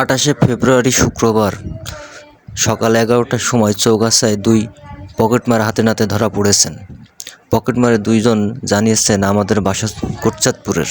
আঠাশে ফেব্রুয়ারি শুক্রবার সকাল এগারোটার সময় চৌগাছায় দুই পকেটমার হাতে নাতে ধরা পড়েছেন। পকেটমারে দুইজন জানিয়েছেন আমাদের বাসা কোটচাঁদপুরের।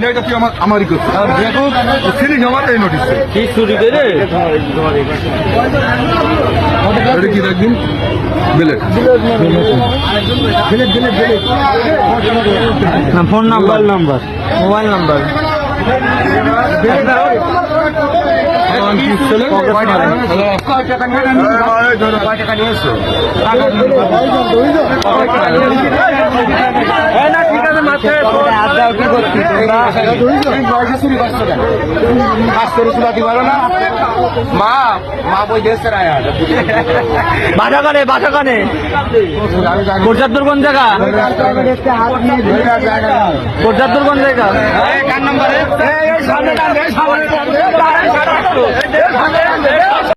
না, এটা তুই আমার আমারই করছিস আমার এই নোটিশ কি চুরি করে? এটা কি রাখবিন বিলেট phone number. Number mobile number মা মা বই দেশের আয়া বাসা কানে জায়গা? কোরচাঁদপুর কোন জায়গা? কার নাম্বারে?